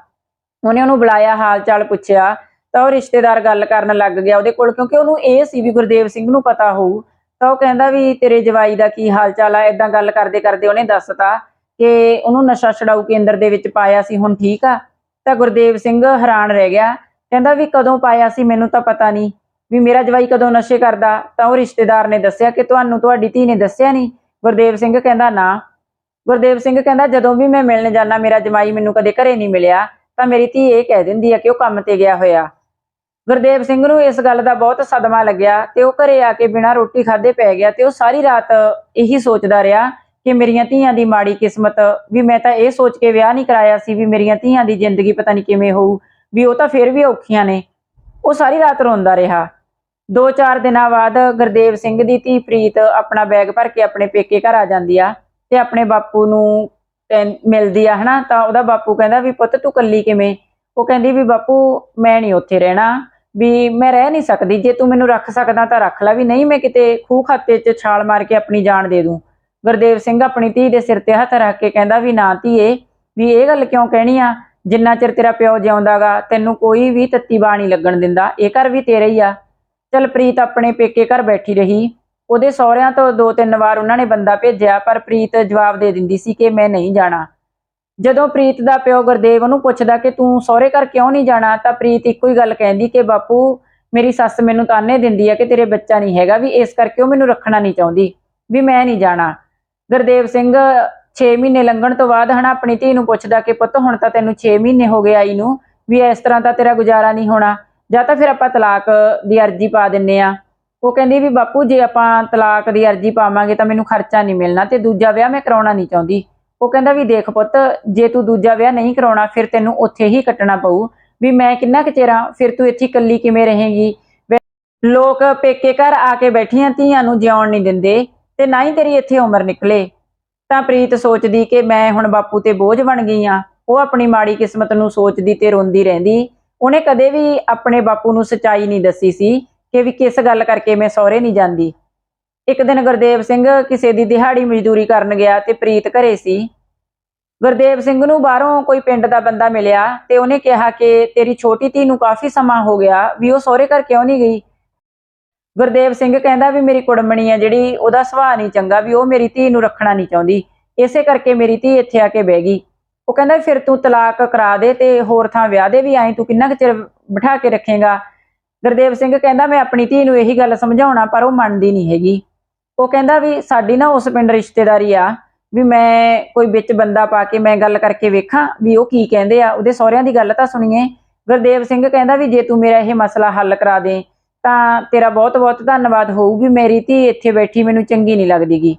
ਉਹਨੇ ਉਹਨੂੰ ਬੁਲਾਇਆ ਹਾਲ ਚਾਲ ਪੁੱਛਿਆ, ਤਾਂ ਉਹ ਰਿਸ਼ਤੇਦਾਰ ਗੱਲ ਕਰਨ ਲੱਗ ਗਿਆ ਉਹਦੇ ਕੋਲ, ਕਿਉਂਕਿ ਉਹਨੂੰ ਇਹ ਸੀ ਵੀ ਗੁਰਦੇਵ ਸਿੰਘ ਨੂੰ ਪਤਾ ਹੋਊ। ਤਾਂ ਉਹ ਕਹਿੰਦਾ ਵੀ ਤੇਰੇ ਜਵਾਈ ਦਾ ਕੀ ਹਾਲ ਚਾਲ ਆ ਇਦਾਂ ਗੱਲ ਕਰਦੇ ਕਰਦੇ ਉਹਨੇ ਦੱਸਤਾ ਕਿ ਉਹਨੂੰ ਨਸ਼ਾ ਛਡਾਊ ਕੇਂਦਰ ਦੇ ਵਿੱਚ ਪਾਇਆ ਸੀ, ਹੁਣ ਠੀਕ ਆ। ਤਾਂ ਗੁਰਦੇਵ ਸਿੰਘ ਹੈਰਾਨ ਰਹਿ ਗਿਆ, ਕਹਿੰਦਾ ਵੀ ਕਦੋਂ ਪਾਇਆ ਸੀ, ਮੈਨੂੰ ਤਾਂ ਪਤਾ ਨਹੀਂ। ਵੀ ਮੇਰਾ ਜਵਾਈ ਕਦੋਂ ਨਸ਼ੇ ਕਰਦਾ? ਤਾਂ ਉਹ ਰਿਸ਼ਤੇਦਾਰ ਨੇ ਦੱਸਿਆ ਕਿ ਤੁਹਾਨੂੰ, ਤੁਹਾਡੀ ਧੀ ਨੇ ਦੱਸਿਆ ਨਹੀਂ। ਗੁਰਦੇਵ ਸਿੰਘ ਕਹਿੰਦਾ, ਨਾ ਗੁਰਦੇਵ ਸਿੰਘ ਕਹਿੰਦਾ, ਜਦੋਂ ਵੀ ਮੈਂ ਮਿਲਣ ਜਾਂਦਾ, ਮੇਰਾ ਜਮਾਈ ਮੈਨੂੰ ਕਦੇ ਘਰੇ ਨਹੀਂ ਮਿਲਿਆ, ਤਾਂ ਮੇਰੀ ਧੀ ਇਹ ਕਹਿ ਦਿੰਦੀ ਆ ਕਿ ਉਹ ਕੰਮ ਤੇ ਗਿਆ ਹੋਇਆ। ਗੁਰਦੇਵ ਸਿੰਘ ਨੂੰ ਇਸ ਗੱਲ ਦਾ ਬਹੁਤ ਸਦਮਾ ਲੱਗਿਆ ਤੇ ਉਹ ਘਰੇ ਆ ਕੇ ਬਿਨਾਂ ਰੋਟੀ ਖਾਦੇ ਪੈ ਗਿਆ ਤੇ ਉਹ ਸਾਰੀ ਰਾਤ ਇਹੀ ਸੋਚਦਾ ਰਿਹਾ ਕਿ ਮੇਰੀਆਂ ਧੀਆਂ ਦੀ ਮਾੜੀ ਕਿਸਮਤ, ਵੀ ਮੈਂ ਤਾਂ ਇਹ ਸੋਚ ਕੇ ਵਿਆਹ ਨਹੀਂ ਕਰਾਇਆ ਸੀ ਵੀ ਮੇਰੀਆਂ ਧੀਆਂ ਦੀ ਜ਼ਿੰਦਗੀ ਪਤਾ ਨਹੀਂ ਕਿਵੇਂ ਹੋਊ, ਵੀ ਉਹ ਤਾਂ ਫਿਰ ਵੀ ਔਖੀਆਂ ਨੇ। ਉਹ ਸਾਰੀ ਰਾਤ ਰੋਂਦਾ ਰਿਹਾ। ਦੋ ਚਾਰ ਦਿਨਾਂ ਬਾਅਦ ਗੁਰਦੇਵ ਸਿੰਘ ਦੀ ਧੀ ਪ੍ਰੀਤ ਆਪਣਾ ਬੈਗ ਭਰ ਕੇ ਆਪਣੇ ਪੇਕੇ ਘਰ ਆ ਜਾਂਦੀ ਆ। ਤੇ ਆਪਣੇ ਬਾਪੂ ਨੂੰ ਮਿਲਦੀ ਆ, ਹਨਾ? ਤਾਂ ਉਹਦਾ ਬਾਪੂ ਕਹਿੰਦਾ ਵੀ ਪੁੱਤ ਤੂੰ ਕੱਲੀ ਕਿਵੇਂ? ਉਹ ਕਹਿੰਦੀ ਵੀ ਬਾਪੂ, ਮੈਂ ਨਹੀਂ ਉੱਥੇ ਰਹਿਣਾ। ਵੀ ਮੈਂ ਰਹਿ ਨਹੀਂ ਸਕਦੀ। ਜੇ ਤੂੰ ਮੈਨੂੰ ਰੱਖ ਸਕਦਾ ਤਾਂ ਰੱਖ ਲੈ ਵੀ ਨਹੀਂ ਮੈਂ ਕਿਤੇ ਖੂਹ ਖਾਤੇ 'ਚ ਛਾਲ ਮਾਰ ਕੇ ਆਪਣੀ ਜਾਨ ਦੇ ਦੂੰ। ਗੁਰਦੇਵ ਸਿੰਘ ਆਪਣੀ ਧੀ ਦੇ ਸਿਰ ਤੇ ਹੱਥ ਰੱਖ ਕੇ ਕਹਿੰਦਾ ਵੀ ਨਾ ਧੀਏ, ਵੀ ਇਹ ਗੱਲ ਕਿਉਂ ਕਹਿਣੀ ਆ? ਜਿੰਨਾ ਚਿਰ ਤੇਰਾ ਪਿਓ ਜਿਉਂਦਾਗਾ, ਤੈਨੂੰ ਕੋਈ ਵੀ ਤੱਤੀ ਬਾਣੀ ਨਹੀਂ ਲੱਗਣ ਦਿੰਦਾ। ਇਹ ਘਰ ਵੀ ਤੇਰਾ ਹੀ ਆ। ਚਲ ਪ੍ਰੀਤ ਆਪਣੇ ਪੇਕੇ ਘਰ ਬੈਠੀ ਰਹੀ। ਉਹਦੇ ਸਹੁਰਿਆਂ ਤੋਂ ਦੋ ਤਿੰਨ ਵਾਰ ਉਹਨਾਂ ਨੇ ਬੰਦਾ ਭੇਜਿਆ, ਪਰ ਪ੍ਰੀਤ ਜਵਾਬ ਦੇ ਦਿੰਦੀ ਸੀ ਕਿ ਮੈਂ ਨਹੀਂ ਜਾਣਾ। ਜਦੋਂ ਪ੍ਰੀਤ ਦਾ ਪਿਓ ਗੁਰਦੇਵ ਉਹਨੂੰ ਪੁੱਛਦਾ ਕਿ ਤੂੰ ਸਹੁਰੇ ਘਰ ਕਿਉਂ ਨਹੀਂ ਜਾਣਾ, ਤਾਂ ਪ੍ਰੀਤ ਇੱਕੋ ਹੀ ਗੱਲ ਕਹਿੰਦੀ ਕਿ ਬਾਪੂ, ਮੇਰੀ ਸੱਸ ਮੈਨੂੰ ਤਾਨੇ ਦਿੰਦੀ ਆ ਕਿ ਤੇਰੇ ਬੱਚਾ ਨਹੀਂ ਹੈਗਾ, ਵੀ ਇਸ ਕਰਕੇ ਉਹ ਮੈਨੂੰ ਰੱਖਣਾ ਨਹੀਂ ਚਾਹੁੰਦੀ, ਵੀ ਮੈਂ ਨਹੀਂ ਜਾਣਾ। ਗੁਰਦੇਵ ਸਿੰਘ 6 ਮਹੀਨੇ ਲੰਘਣ ਤੋਂ ਬਾਅਦ ਹਨਾ ਆਪਣੀ ਧੀ ਨੂੰ ਪੁੱਛਦਾ ਕਿ ਪੁੱਤ, ਹੁਣ ਤਾਂ ਤੈਨੂੰ 6 ਮਹੀਨੇ ਹੋ ਗਏ ਆਈ ਨੂੰ, ਵੀ ਇਸ ਤਰ੍ਹਾਂ ਤਾਂ ਤੇਰਾ ਗੁਜ਼ਾਰਾ ਨਹੀਂ ਹੋਣਾ। ਜਾਂ ਤਾਂ ਫਿਰ ਆਪਾਂ ਤਲਾਕ ਦੀ ਅਰਜੀ ਪਾ ਦਿੰਨੇ ਆ। ਉਹ ਕਹਿੰਦੀ ਵੀ ਬਾਪੂ, ਜੇ ਆਪਾਂ ਤਲਾਕ ਦੀ ਅਰਜੀ ਪਾਵਾਂਗੇ ਤਾਂ ਮੈਨੂੰ ਖਰਚਾ ਨਹੀਂ ਮਿਲਣਾ ਤੇ ਦੂਜਾ ਵਿਆਹ ਮੈਂ ਕਰਾਉਣਾ ਨਹੀਂ ਚਾਹੁੰਦੀ। ਉਹ ਕਹਿੰਦਾ ਵੀ ਦੇਖ ਪੁੱਤ, ਜੇ ਤੂੰ ਦੂਜਾ ਵਿਆਹ ਨਹੀਂ ਕਰਾਉਣਾ, ਫਿਰ ਤੈਨੂੰ ਉੱਥੇ ਹੀ ਕੱਟਣਾ ਪਊ। ਵੀ ਮੈਂ ਕਿੰਨਾ ਕੁ ਚਿਰਾਂ, ਫਿਰ ਤੂੰ ਇੱਥੇ ਇਕੱਲੀ ਕਿਵੇਂ ਰਹੇਂਗੀ? ਲੋਕ ਪੇਕੇ ਘਰ ਆ ਕੇ ਬੈਠੀਆਂ ਧੀਆਂ ਨੂੰ ਜਿਉਣ ਨਹੀਂ ਦਿੰਦੇ ਤੇ ਨਾ ਹੀ ਤੇਰੀ ਇੱਥੇ ਉਮਰ ਨਿਕਲੇ। ਤਾਂ ਪ੍ਰੀਤ ਸੋਚਦੀ ਕਿ ਮੈਂ ਹੁਣ ਬਾਪੂ ਤੇ ਬੋਝ ਬਣ ਗਈ ਆ। ਉਹ ਆਪਣੀ ਮਾੜੀ ਕਿਸਮਤ ਨੂੰ ਸੋਚਦੀ ਤੇ ਰੋਂਦੀ ਰਹਿੰਦੀ। ਉਹਨੇ ਕਦੇ ਵੀ ਆਪਣੇ ਬਾਪੂ ਨੂੰ ਸਚਾਈ ਨਹੀਂ ਦੱਸੀ ਸੀ। ਕਿ ਵੀ ਕਿਸ ਗੱਲ ਕਰਕੇ ਮੈਂ ਸਹੁਰੇ ਨਹੀਂ ਜਾਂਦੀ। ਇੱਕ ਦਿਨ ਗੁਰਦੇਵ ਸਿੰਘ ਕਿਸੇ ਦੀ ਦਿਹਾੜੀ ਮਜ਼ਦੂਰੀ ਕਰਨ ਗਿਆ ਤੇ ਪ੍ਰੀਤ ਘਰੇ ਸੀ। ਗੁਰਦੇਵ ਸਿੰਘ ਨੂੰ ਬਾਹਰੋਂ ਕੋਈ ਪਿੰਡ ਦਾ ਬੰਦਾ ਮਿਲਿਆ ਤੇ ਉਹਨੇ ਕਿਹਾ ਕਿ ਤੇਰੀ ਛੋਟੀ ਧੀ ਨੂੰ ਕਾਫੀ ਸਮਾਂ ਹੋ ਗਿਆ, ਵੀ ਉਹ ਸਹੁਰੇ ਘਰ ਕਿਉਂ ਨਹੀਂ ਗਈ? ਗੁਰਦੇਵ ਸਿੰਘ ਕਹਿੰਦਾ ਵੀ ਮੇਰੀ ਕੁੜਮਣੀ ਆ ਜਿਹੜੀ, ਉਹਦਾ ਸੁਭਾਅ ਨਹੀਂ ਚੰਗਾ, ਵੀ ਉਹ ਮੇਰੀ ਧੀ ਨੂੰ ਰੱਖਣਾ ਨਹੀਂ ਚਾਹੁੰਦੀ। ਇਸੇ ਕਰਕੇ ਮੇਰੀ ਧੀ ਇੱਥੇ ਆ ਕੇ ਬਹਿ ਗਈ। ਉਹ ਕਹਿੰਦਾ, ਫਿਰ ਤੂੰ ਤਲਾਕ ਕਰਾ ਦੇ ਤੇ ਹੋਰ ਥਾਂ ਵਿਆਹ ਦੇ ਵੀ ਆਈ, ਤੂੰ ਕਿੰਨਾ ਕੁ ਚਿਰ ਬਿਠਾ ਕੇ ਰੱਖੇਗਾ? ਗੁਰਦੇਵ ਸਿੰਘ ਕਹਿੰਦਾ, ਮੈਂ ਆਪਣੀ ਧੀ ਨੂੰ ਇਹੀ ਗੱਲ ਸਮਝਾਉਣਾ, ਪਰ ਉਹ ਮੰਨਦੀ ਨਹੀਂ ਹੈਗੀ। ਉਹ ਕਹਿੰਦਾ ਵੀ ਸਾਡੀ ਨਾ ਉਸ ਪਿੰਡ ਰਿਸ਼ਤੇਦਾਰੀ ਆ, ਵੀ ਮੈਂ ਕੋਈ ਵਿੱਚ ਬੰਦਾ ਪਾ ਕੇ ਮੈਂ ਗੱਲ ਕਰਕੇ ਵੇਖਾਂ ਵੀ ਉਹ ਕੀ ਕਹਿੰਦੇ ਆ। ਉਹਦੇ ਸਹੁਰਿਆਂ ਦੀ ਗੱਲ ਤਾਂ ਸੁਣੀਏ। ਗੁਰਦੇਵ ਸਿੰਘ ਕਹਿੰਦਾ ਵੀ ਜੇ ਤੂੰ ਮੇਰਾ ਇਹ ਮਸਲਾ ਹੱਲ ਕਰਾ ਦੇ, ਤਾਂ ਤੇਰਾ ਬਹੁਤ ਬਹੁਤ ਧੰਨਵਾਦ ਹੋਊ ਵੀ ਮੇਰੀ ਧੀ ਇੱਥੇ ਬੈਠੀ ਮੈਨੂੰ ਚੰਗੀ ਨਹੀਂ ਲੱਗਦੀਗੀ।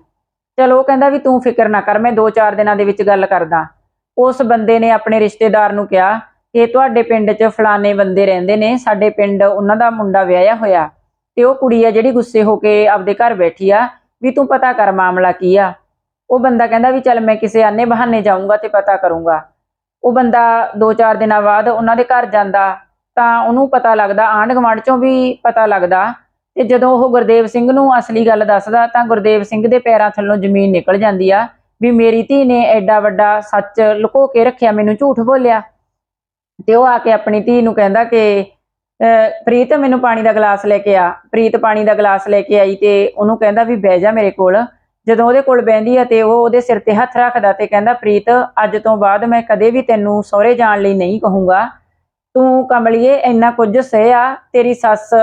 ਚਲੋ, ਉਹ ਕਹਿੰਦਾ ਵੀ ਤੂੰ ਫਿਕਰ ਨਾ ਕਰ, ਮੈਂ 2-4 ਦਿਨਾਂ ਦੇ ਵਿੱਚ ਗੱਲ ਕਰਦਾ। ਉਸ ਬੰਦੇ ਨੇ ਆਪਣੇ ਰਿਸ਼ਤੇਦਾਰ ਨੂੰ ਕਿਹਾ ਕਿ ਤੁਹਾਡੇ ਪਿੰਡ 'ਚ ਫਲਾਣੇ ਬੰਦੇ ਰਹਿੰਦੇ ਨੇ, ਸਾਡੇ ਪਿੰਡ ਉਹਨਾਂ ਦਾ ਮੁੰਡਾ ਵਿਆਹਿਆ ਹੋਇਆ ਤੇ ਉਹ ਕੁੜੀ ਆ ਜਿਹੜੀ ਗੁੱਸੇ ਹੋ ਕੇ ਆਪਦੇ ਘਰ ਬੈਠੀ ਆ, ਵੀ ਤੂੰ ਪਤਾ ਕਰ ਮਾਮਲਾ ਕੀ ਆ। ਉਹ ਬੰਦਾ ਕਹਿੰਦਾ ਵੀ ਚੱਲ ਮੈਂ ਕਿਸੇ ਆਨੇ ਬਹਾਨੇ ਜਾਊਂਗਾ ਤੇ ਪਤਾ ਕਰੂੰਗਾ। ਉਹ ਬੰਦਾ 2-4 ਦਿਨਾਂ ਬਾਅਦ ਉਹਨਾਂ ਦੇ ਘਰ ਜਾਂਦਾ ਤਾਂ ਉਹਨੂੰ ਪਤਾ ਲੱਗਦਾ, ਆਂਢ ਗੁਆਂਢ ਚੋਂ ਵੀ ਪਤਾ ਲੱਗਦਾ ਤੇ ਜਦੋਂ ਉਹ ਗੁਰਦੇਵ ਸਿੰਘ ਨੂੰ ਅਸਲੀ ਗੱਲ ਦੱਸਦਾ ਤਾਂ ਗੁਰਦੇਵ ਸਿੰਘ ਦੇ ਪੈਰਾਂ ਥੱਲੋਂ ਜ਼ਮੀਨ ਨਿਕਲ ਜਾਂਦੀ ਆ ਵੀ ਮੇਰੀ ਧੀ ਨੇ ਐਡਾ ਵੱਡਾ ਸੱਚ ਲੁਕੋ ਕੇ ਰੱਖਿਆ, ਮੈਨੂੰ ਝੂਠ ਬੋਲਿਆ। ਤੇ ਉਹ ਆ ਕੇ ਆਪਣੀ ਧੀ ਨੂੰ ਕਹਿੰਦਾ ਕਿ ਅਹ, ਪ੍ਰੀਤ ਮੈਨੂੰ ਪਾਣੀ ਦਾ ਗਲਾਸ ਲੈ ਕੇ ਆ। ਪ੍ਰੀਤ ਪਾਣੀ ਦਾ ਗਲਾਸ ਲੈ ਕੇ ਆਈ ਤੇ ਉਹਨੂੰ ਕਹਿੰਦਾ ਵੀ ਬਹਿ ਜਾ ਮੇਰੇ ਕੋਲ। ਜਦੋਂ ਉਹਦੇ ਕੋਲ ਬਹਿੰਦੀ ਆ ਤੇ ਉਹ ਉਹਦੇ ਸਿਰ ਤੇ ਹੱਥ ਰੱਖਦਾ ਤੇ ਕਹਿੰਦਾ ਪ੍ਰੀਤ ਅੱਜ ਤੋਂ ਬਾਅਦ ਮੈਂ ਕਦੇ ਵੀ ਤੈਨੂੰ ਸਹੁਰੇ ਜਾਣ ਲਈ ਨਹੀਂ ਕਹੂੰਗਾ। ਤੂੰ ਕਮਲੀਏ ਇੰਨਾ ਕੁਝ ਸਹਿਆ ਤੇਰੀ ਸੱਸ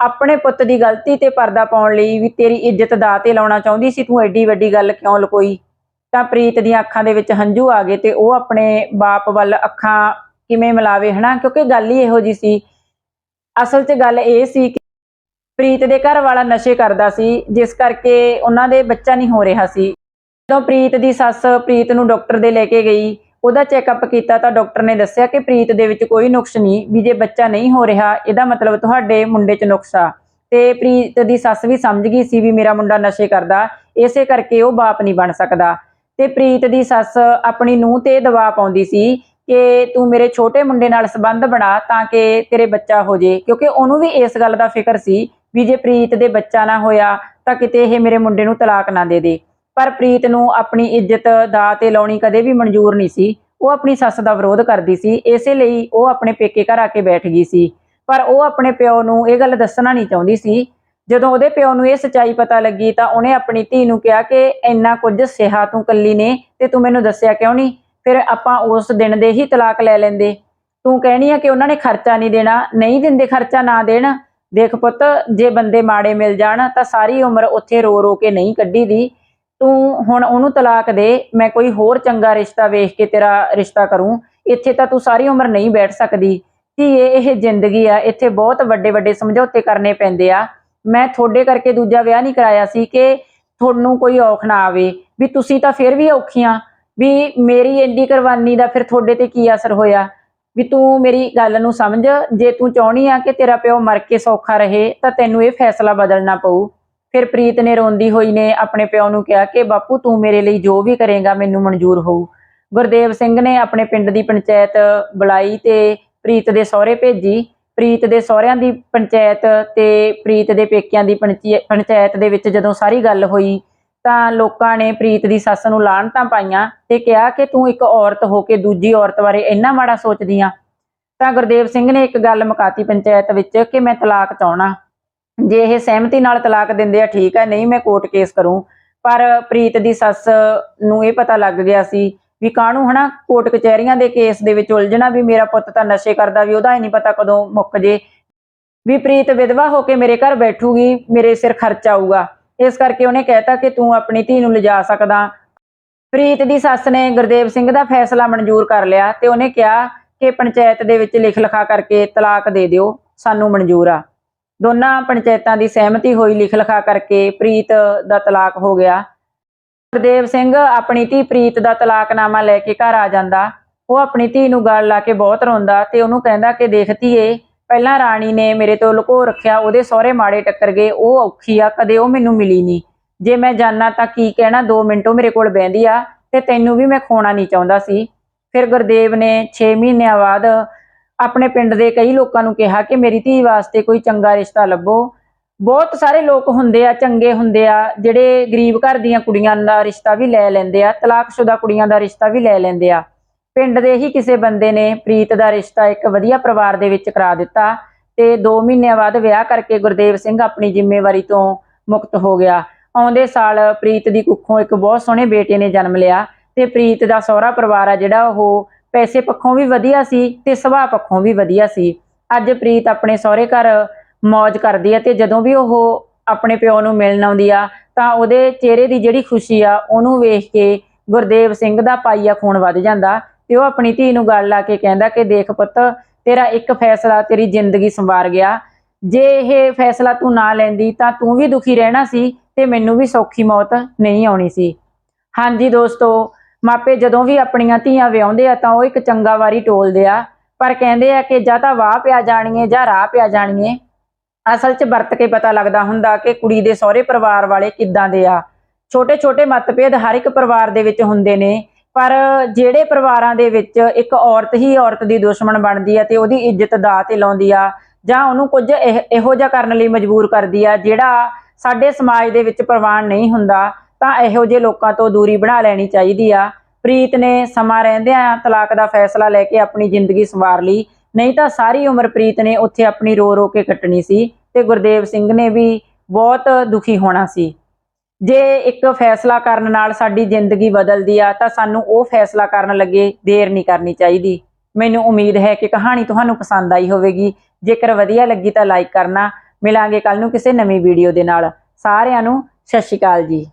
ਆਪਣੇ ਪੁੱਤ ਦੀ ਗਲਤੀ ਤੇ ਪਰਦਾ ਪਾਉਣ ਲਈ ਵੀ ਤੇਰੀ ਇੱਜ਼ਤ ਦਾ ਤੇ ਲਾਉਣਾ ਚਾਹੁੰਦੀ ਸੀ। ਤੂੰ ਐਡੀ ਵੱਡੀ ਗੱਲ ਕਿਉਂ ਲੁਕੋਈ? ਤਾਂ ਪ੍ਰੀਤ ਦੀਆਂ ਅੱਖਾਂ ਦੇ ਵਿੱਚ ਹੰਝੂ ਆ ਗਏ ਤੇ ਉਹ ਆਪਣੇ ਬਾਪ ਵੱਲ ਅੱਖਾਂ ਕਿਵੇਂ ਮਿਲਾਵੇ, ਹਨਾ? ਕਿਉਂਕਿ ਗੱਲ ਹੀ ਇਹੋ ਜੀ ਸੀ। ਅਸਲ 'ਚ ਗੱਲ ਇਹ ਸੀ ਕਿ ਪ੍ਰੀਤ ਦੇ ਘਰ ਵਾਲਾ ਨਸ਼ੇ ਕਰਦਾ ਸੀ, ਜਿਸ ਕਰਕੇ ਉਹਨਾਂ ਦੇ ਬੱਚਾ ਨਹੀਂ ਹੋ ਰਿਹਾ ਸੀ। ਜਦੋਂ ਪ੍ਰੀਤ ਦੀ ਸੱਸ ਪ੍ਰੀਤ ਨੂੰ ਡਾਕਟਰ ਦੇ ਲੈ ਕੇ ਗਈ, ਉਹਦਾ ਚੈੱਕਅਪ ਕੀਤਾ ਤਾਂ ਡਾਕਟਰ ਨੇ ਦੱਸਿਆ ਕਿ ਪ੍ਰੀਤ ਦੇ ਵਿੱਚ ਕੋਈ ਨੁਕਸ ਨਹੀਂ, ਵੀ ਜੇ ਬੱਚਾ ਨਹੀਂ ਹੋ ਰਿਹਾ, ਇਹਦਾ ਮਤਲਬ ਤੁਹਾਡੇ ਮੁੰਡੇ 'ਚ ਨੁਕਸ ਆ। ਤੇ ਪ੍ਰੀਤ ਦੀ ਸੱਸ ਵੀ ਸਮਝ ਗਈ ਸੀ ਵੀ ਮੇਰਾ ਮੁੰਡਾ ਨਸ਼ੇ ਕਰਦਾ, ਇਸੇ ਕਰਕੇ ਉਹ ਬਾਪ ਨਹੀਂ ਬਣ ਸਕਦਾ। ਤੇ ਪ੍ਰੀਤ ਦੀ ਸੱਸ ਆਪਣੀ ਨੂੰਹ ਤੇ ਦਬਾਅ ਪਾਉਂਦੀ ਸੀ ਕਿ ਤੂੰ ਮੇਰੇ ਛੋਟੇ ਮੁੰਡੇ ਨਾਲ ਸੰਬੰਧ ਬਣਾ ਤਾਂ ਕਿ ਤੇਰੇ ਬੱਚਾ ਹੋ ਜੇ। ਕਿਉਂਕਿ ਉਹਨੂੰ ਵੀ ਇਸ ਗੱਲ ਦਾ ਫਿਕਰ ਸੀ ਵੀ ਜੇ ਪ੍ਰੀਤ ਦੇ ਬੱਚਾ ਨਾ ਹੋਇਆ ਤਾਂ ਕਿਤੇ ਇਹ ਮੇਰੇ ਮੁੰਡੇ ਨੂੰ ਤਲਾਕ ਨਾ ਦੇ ਦੇ। ਪਰ ਪ੍ਰੀਤ ਨੂੰ ਆਪਣੀ ਇੱਜ਼ਤ ਦਾ ਤੇ ਲਾਉਣੀ ਕਦੇ ਵੀ ਮਨਜ਼ੂਰ ਨਹੀਂ ਸੀ। ਉਹ ਆਪਣੀ ਸੱਸ ਦਾ ਵਿਰੋਧ ਕਰਦੀ ਸੀ। ਇਸੇ ਲਈ ਉਹ ਆਪਣੇ ਪੇਕੇ ਘਰ ਆ ਕੇ ਬੈਠ ਗਈ ਸੀ। ਪਰ ਉਹ ਆਪਣੇ ਪਿਓ ਨੂੰ ਇਹ ਗੱਲ ਦੱਸਣਾ ਨਹੀਂ ਚਾਹੁੰਦੀ ਸੀ। ਜਦੋਂ ਉਹਦੇ ਪਿਓ ਨੂੰ ਇਹ ਸਚਾਈ ਪਤਾ ਲੱਗੀ ਤਾਂ ਉਹਨੇ ਆਪਣੀ ਧੀ ਨੂੰ ਕਿਹਾ ਕਿ ਇੰਨਾ ਕੁਝ ਸਿਹਾ ਤੂੰ ਕੱਲੀ ਨੇ ਤੇ ਤੂੰ ਮੈਨੂੰ ਦੱਸਿਆ ਕਿਉਂ ਨਹੀਂ? ਫਿਰ ਆਪਾਂ ਉਸ ਦਿਨ ਦੇ ਹੀ ਤਲਾਕ ਲੈ ਲੈਂਦੇ। ਤੂੰ ਕਹਿਣੀ ਆ ਕਿ ਉਹਨਾਂ ਨੇ ਖਰਚਾ ਨਹੀਂ ਦੇਣਾ, ਨਹੀਂ ਦਿੰਦੇ ਖਰਚਾ, ਨਾ ਦੇਣ। ਦੇਖ ਪੁੱਤ, ਜੇ ਬੰਦੇ ਮਾੜੇ ਮਿਲ ਜਾਣ, ਤਾਂ ਸਾਰੀ ਉਮਰ ਉੱਥੇ ਰੋ ਰੋ ਕੇ ਨਹੀਂ ਕੱਢੀ ਦੀ ਤੂੰ ਹੁਣ ਉਹਨੂੰ ਤਲਾਕ ਦੇ, ਮੈਂ ਕੋਈ ਹੋਰ ਚੰਗਾ ਰਿਸ਼ਤਾ ਵੇਖ ਕੇ ਤੇਰਾ ਰਿਸ਼ਤਾ ਕਰੂੰ। ਇੱਥੇ ਤਾਂ ਤੂੰ ਸਾਰੀ ਉਮਰ ਨਹੀਂ ਬੈਠ ਸਕਦੀ। ਧੀਏ, ਇਹ ਜ਼ਿੰਦਗੀ ਆ, ਇੱਥੇ ਬਹੁਤ ਵੱਡੇ ਵੱਡੇ ਸਮਝੌਤੇ ਕਰਨੇ ਪੈਂਦੇ ਆ। ਮੈਂ ਤੁਹਾਡੇ ਕਰਕੇ ਦੂਜਾ ਵਿਆਹ ਨਹੀਂ ਕਰਾਇਆ ਸੀ ਕਿ ਤੁਹਾਨੂੰ ਕੋਈ ਔਖ ਨਾ ਆਵੇ। ਵੀ ਤੁਸੀਂ ਤਾਂ ਫਿਰ ਵੀ ਔਖੀਆਂ। ਵੀ ਮੇਰੀ ਐਡੀ ਕੁਰਬਾਨੀ ਦਾ ਫਿਰ ਤੁਹਾਡੇ ਤੇ ਕੀ ਅਸਰ ਹੋਇਆ? ਵੀ ਤੂੰ ਮੇਰੀ ਗੱਲ ਨੂੰ ਸਮਝ, ਜੇ ਤੂੰ ਚਾਹਣੀ ਆ ਕਿ ਤੇਰਾ ਪਿਓ ਮਰ ਕੇ ਸੌਖਾ ਰਹੇ, ਤਾਂ ਤੈਨੂੰ ਇਹ ਫੈਸਲਾ ਬਦਲਣਾ ਪਊ। ਫਿਰ ਪ੍ਰੀਤ ਨੇ ਰੋਂਦੀ ਹੋਈ ਨੇ ਆਪਣੇ ਪਿਓ ਨੂੰ ਕਿਹਾ ਕਿ ਬਾਪੂ ਤੂੰ ਮੇਰੇ ਲਈ ਜੋ ਵੀ ਕਰੇਗਾ ਮੈਨੂੰ ਮਨਜ਼ੂਰ ਹੋਊ। ਗੁਰਦੇਵ ਸਿੰਘ ਨੇ ਆਪਣੇ ਪਿੰਡ ਦੀ ਪੰਚਾਇਤ ਬੁਲਾਈ ਤੇ ਪ੍ਰੀਤ ਦੇ ਸਹੁਰੇ ਭੇਜੀ। ਪ੍ਰੀਤ ਦੇ ਸਹੁਰਿਆਂ ਦੀ ਪੰਚਾਇਤ ਤੇ ਪ੍ਰੀਤ ਦੇ ਪੇਕਿਆਂ ਦੀ ਪੰਚੀ- ਪੰਚਾਇਤ ਦੇ ਵਿੱਚ ਜਦੋਂ ਸਾਰੀ ਗੱਲ ਹੋਈ ਤਾਂ ਲੋਕਾਂ ਨੇ ਪ੍ਰੀਤ ਦੀ ਸੱਸ ਨੂੰ ਲਾਹਣਤਾਂ ਪਾਈਆਂ ਤੇ ਕਿਹਾ ਕਿ ਤੂੰ ਇੱਕ ਔਰਤ ਹੋ ਕੇ ਦੂਜੀ ਔਰਤ ਬਾਰੇ ਇੰਨਾ ਮਾੜਾ ਸੋਚਦੀ ਆ। ਤਾਂ ਗੁਰਦੇਵ ਸਿੰਘ ਨੇ ਇੱਕ ਗੱਲ ਮੁਕਾਤੀ ਪੰਚਾਇਤ ਵਿੱਚ ਕਿ ਮੈਂ ਤਲਾਕ ਚਾਹਣਾ ਜੇ ਇਹ ਸਹਿਮਤੀ ਨਾਲ ਤਲਾਕ ਦਿੰਦੇ ਆ, ਠੀਕ ਆ, ਨਹੀਂ ਮੈਂ ਕੋਰਟ ਕੇਸ ਕਰੂੰ। ਪਰ ਪ੍ਰੀਤ ਦੀ ਸੱਸ ਨੂੰ ਇਹ ਪਤਾ ਲੱਗ ਗਿਆ ਸੀ ਵੀ ਕਾਹਨੂੰ ਹਨਾ, ਕੋਰਟ ਕਚਹਿਰੀਆਂ ਦੇ ਕੇਸ ਦੇ ਵਿੱਚ ਉਲਝਣਾ ਵੀ ਮੇਰਾ ਪੁੱਤ ਤਾਂ ਨਸ਼ੇ ਕਰਦਾ ਵੀ ਉਹਦਾ ਹੀ ਨਹੀਂ ਪਤਾ ਕਦੋਂ ਮੁੱਕ ਜੇ। ਵੀ ਪ੍ਰੀਤ ਵਿਧਵਾ ਹੋ ਕੇ ਮੇਰੇ ਘਰ ਬੈਠੂਗੀ, ਮੇਰੇ ਸਿਰ ਖਰਚ ਆਊਗਾ। ਇਸ ਕਰਕੇ ਉਹਨੇ ਕਹਿਤਾ ਕਿ ਤੂੰ ਆਪਣੀ ਧੀ ਨੂੰ ਲਿਜਾ ਸਕਦਾ। ਪ੍ਰੀਤ ਦੀ ਸੱਸ ਨੇ ਗੁਰਦੇਵ ਸਿੰਘ ਦਾ ਫੈਸਲਾ ਮਨਜ਼ੂਰ ਕਰ ਲਿਆ ਤੇ ਉਹਨੇ ਕਿਹਾ ਕਿ ਪੰਚਾਇਤ ਦੇ ਵਿੱਚ ਲਿਖ ਲਿਖਾ ਕਰਕੇ ਤਲਾਕ ਦੇ ਦਿਓ, ਸਾਨੂੰ ਮਨਜ਼ੂਰ ਆ। ਦੋਨਾਂ ਪੰਚਾਇਤਾਂ ਦੀ ਸਹਿਮਤੀ ਹੋਈ ਲਿਖ ਲਿਖਾ ਕਰਕੇ ਪ੍ਰੀਤ ਦਾ ਤਲਾਕ ਹੋ ਗਿਆ। ਗੁਰਦੇਵ ਸਿੰਘ ਆਪਣੀ ਧੀ ਪ੍ਰੀਤ ਦਾ ਤਲਾਕਨਾਮਾ ਲੈ ਕੇ ਘਰ ਆ ਜਾਂਦਾ। ਉਹ ਆਪਣੀ ਧੀ ਨੂੰ ਗਲ ਲਾ ਕੇ ਬਹੁਤ ਰੋਂਦਾ ਤੇ ਉਹਨੂੰ ਕਹਿੰਦਾ ਕਿ ਦੇਖ ਧੀਏ ਪਹਿਲਾਂ ਰਾਣੀ ਨੇ ਮੇਰੇ ਤੋਂ ਲੁਕੋ ਰੱਖਿਆ, ਉਹਦੇ ਸਹੁਰੇ ਮਾੜੇ ਟੱਕਰ ਗਏ, ਉਹ ਔਖੀ ਆ, ਕਦੇ ਉਹ ਮੈਨੂੰ ਮਿਲੀ ਨਹੀਂ। ਜੇ ਮੈਂ ਜਾਣਾ ਤਾਂ ਕੀ ਕਹਿਣਾ 2 ਮਿੰਟੋਂ ਮੇਰੇ ਕੋਲ ਬਹਿੰਦੀ ਆ ਤੇ ਤੈਨੂੰ ਵੀ ਮੈਂ ਖੋਣਾ ਨਹੀਂ ਚਾਹੁੰਦਾ ਸੀ। ਫਿਰ ਗੁਰਦੇਵ ਨੇ 6 ਮਹੀਨਿਆਂ ਬਾਅਦ ਆਪਣੇ ਪਿੰਡ ਦੇ ਕਈ ਲੋਕਾਂ ਨੂੰ ਕਿਹਾ ਕਿ ਮੇਰੀ ਧੀ ਵਾਸਤੇ ਕੋਈ ਚੰਗਾ ਰਿਸ਼ਤਾ ਲੱਭੋ। ਬਹੁਤ ਸਾਰੇ ਲੋਕ ਹੁੰਦੇ ਆ, ਚੰਗੇ ਹੁੰਦੇ ਆ, ਜਿਹੜੇ ਗਰੀਬ ਘਰ ਦੀਆਂ ਕੁੜੀਆਂ ਦਾ ਰਿਸ਼ਤਾ ਵੀ ਲੈ ਲੈਂਦੇ ਆ, ਤਲਾਕਸ਼ੁਦਾ ਕੁੜੀਆਂ ਦਾ ਰਿਸ਼ਤਾ ਵੀ ਲੈ ਲੈਂਦੇ ਆ। ਪਿੰਡ ਦੇ ਹੀ ਕਿਸੇ ਬੰਦੇ ਨੇ ਪ੍ਰੀਤ ਦਾ ਰਿਸ਼ਤਾ ਇੱਕ ਵਧੀਆ ਪਰਿਵਾਰ ਦੇ ਵਿੱਚ ਕਰਾ ਦਿੱਤਾ ਤੇ 2 ਮਹੀਨਿਆਂ ਬਾਅਦ ਵਿਆਹ ਕਰਕੇ ਗੁਰਦੇਵ ਸਿੰਘ ਆਪਣੀ ਜ਼ਿੰਮੇਵਾਰੀ ਤੋਂ ਮੁਕਤ ਹੋ ਗਿਆ। ਆਉਂਦੇ ਸਾਲ ਪ੍ਰੀਤ ਦੀ ਕੁੱਖੋਂ ਇੱਕ ਬਹੁਤ ਸੋਹਣੇ ਬੇਟੇ ਨੇ ਜਨਮ ਲਿਆ ਤੇ ਪ੍ਰੀਤ ਦਾ ਸਹੁਰਾ ਪਰਿਵਾਰ ਆ ਜਿਹੜਾ ਉਹ ਪੈਸੇ ਪੱਖੋਂ ਵੀ ਵਧੀਆ ਸੀ ਤੇ ਸੁਭਾਅ ਪੱਖੋਂ ਵੀ ਵਧੀਆ ਸੀ। ਅੱਜ ਪ੍ਰੀਤ ਆਪਣੇ ਸਹੁਰੇ ਘਰ ਮौज ਕਰਦੀ ਹੈ ਤੇ ਜਦੋਂ ਵੀ ਉਹ ਆਪਣੇ ਪਿਓ ਨੂੰ ਮਿਲਣ ਆਉਂਦੀ ਆ ਤਾਂ ਉਹਦੇ ਚਿਹਰੇ ਦੀ ਜਿਹੜੀ ਖੁਸ਼ੀ ਆ ਉਹਨੂੰ ਵੇਖ ਕੇ ਗੁਰਦੇਵ ਸਿੰਘ ਦਾ ਪਾਈਆ ਖੂਨ ਵੱਧ ਜਾਂਦਾ ਤੇ ਉਹ ਆਪਣੀ ਧੀ ਨੂੰ ਗੱਲ ਲਾ ਕੇ ਕਹਿੰਦਾ ਕਿ ਦੇਖ ਪੁੱਤ, ਤੇਰਾ ਇੱਕ ਫੈਸਲਾ ਤੇਰੀ ਜ਼ਿੰਦਗੀ ਸੰਵਾਰ ਗਿਆ। ਜੇ ਇਹ ਫੈਸਲਾ ਤੂੰ ਨਾ ਲੈਂਦੀ ਤਾਂ ਤੂੰ ਵੀ ਦੁਖੀ ਰਹਿਣਾ ਸੀ ਤੇ ਮੈਨੂੰ ਵੀ ਸੌਖੀ ਮੌਤ ਨਹੀਂ ਆਉਣੀ ਸੀ। ਹਾਂਜੀ ਦੋਸਤੋ, ਮਾਪੇ ਜਦੋਂ ਵੀ ਆਪਣੀਆਂ ਧੀਆਂ ਵਿਆਹੁੰਦੇ ਆ ਤਾਂ ਉਹ ਇੱਕ ਚੰਗਾ ਵਾਰੀ ਟੋਲਦੇ ਆ, ਪਰ ਕਹਿੰਦੇ ਆ ਕਿ ਜਾਂ ਤਾਂ ਵਾਹ ਪਿਆ ਜਾਣੀਏ ਜਾਂ ਰਾਹ ਪਿਆ ਜਾਣੀਏ। ਅਸਲ 'ਚ ਵਰਤ ਕੇ ਪਤਾ ਲੱਗਦਾ ਹੁੰਦਾ ਕਿ ਕੁੜੀ ਦੇ ਸਹੁਰੇ ਪਰਿਵਾਰ ਵਾਲੇ ਕਿੱਦਾਂ ਦੇ ਆ। ਛੋਟੇ ਛੋਟੇ ਮਤਭੇਦ ਹਰ ਇੱਕ ਪਰਿਵਾਰ ਦੇ ਵਿੱਚ ਹੁੰਦੇ ਨੇ। ਪਰ ਜਿਹੜੇ ਪਰਿਵਾਰਾਂ ਦੇ ਵਿੱਚ ਇੱਕ ਔਰਤ ਹੀ ਔਰਤ ਦੀ ਦੁਸ਼ਮਣ ਬਣਦੀ ਆ ਤੇ ਉਹਦੀ ਇੱਜ਼ਤ ਦਾ ਤੇ ਲਾਉਂਦੀ ਆ, ਜਾਂ ਉਹਨੂੰ ਕੁਝ ਇਹ- ਇਹੋ ਜਿਹਾ ਕਰਨ ਲਈ ਮਜਬੂਰ ਕਰਦੀ ਆ, ਜਿਹੜਾ ਸਾਡੇ ਸਮਾਜ ਦੇ ਵਿੱਚ ਪ੍ਰਵਾਨ ਨਹੀਂ ਹੁੰਦਾ, ਤਾਂ ਇਹੋ ਜਿਹੇ ਲੋਕਾਂ ਤੋਂ ਦੂਰੀ ਬਣਾ ਲੈਣੀ ਚਾਹੀਦੀ ਆ। ਪ੍ਰੀਤ ਨੇ ਸਮਾਂ ਰਹਿੰਦਿਆਂ ਤਲਾਕ ਦਾ ਫੈਸਲਾ ਲੈ ਕੇ ਆਪਣੀ ਜ਼ਿੰਦਗੀ ਸੰਵਾਰ ਲਈ, ਨਹੀਂ ਤਾਂ ਸਾਰੀ ਉਮਰ ਪ੍ਰੀਤ ਨੇ ਉੱਥੇ ਆਪਣੀ ਰੋ ਰੋ ਕੇ ਕੱਟਣੀ ਸੀ ਤੇ ਗੁਰਦੇਵ ਸਿੰਘ ਨੇ ਵੀ ਬਹੁਤ ਦੁਖੀ ਹੋਣਾ ਸੀ। ਜੇ ਇੱਕ ਫੈਸਲਾ ਕਰਨ ਨਾਲ ਸਾਡੀ ਜ਼ਿੰਦਗੀ ਬਦਲਦੀ ਆ, ਤਾਂ ਸਾਨੂੰ ਉਹ ਫੈਸਲਾ ਕਰਨ ਲੱਗੇ ਦੇਰ ਨਹੀਂ ਕਰਨੀ ਚਾਹੀਦੀ। ਮੈਨੂੰ ਉਮੀਦ ਹੈ ਕਿ ਕਹਾਣੀ ਤੁਹਾਨੂੰ ਪਸੰਦ ਆਈ ਹੋਵੇਗੀ। ਜੇਕਰ ਵਧੀਆ ਲੱਗੀ ਤਾਂ ਲਾਈਕ ਕਰਨਾ। ਮਿਲਾਂਗੇ ਕੱਲ ਨੂੰ ਕਿਸੇ ਨਵੀਂ ਵੀਡੀਓ ਦੇ ਨਾਲ। ਸਾਰਿਆਂ ਨੂੰ ਸਤਿ ਸ਼੍ਰੀ ਅਕਾਲ ਜੀ।